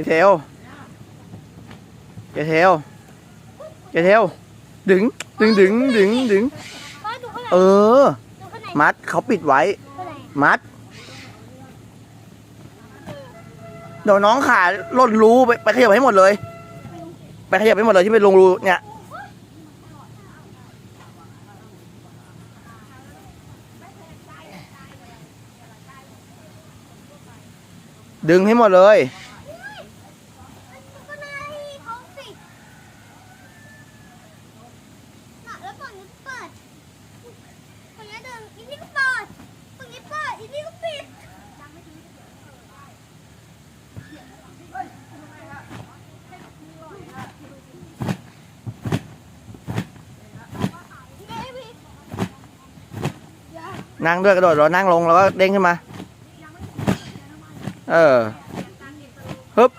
เจเทลเจเทลเจเทลดึง ดึงดึงดึงดึง เออ มัดเขาปิดไว้ มัด เดี๋ยวน้องขาล่นรูไปไปขยับให้หมดเลย ไปขยับให้หมดเลยที่เป็นลงรูเนี่ยดึงให้หมดเลย ข้างในเขาปิดน่ะแล้ว ฝั่งนี้เปิดฝั่งนี้เดินอีนี่ก็เปิดฝั่งนี้เปิดอีนี่ก็ปิดนั่งด้วยกระโดดเรานั่งลงแล้วก็เด้งขึ้นมา เออฮึบ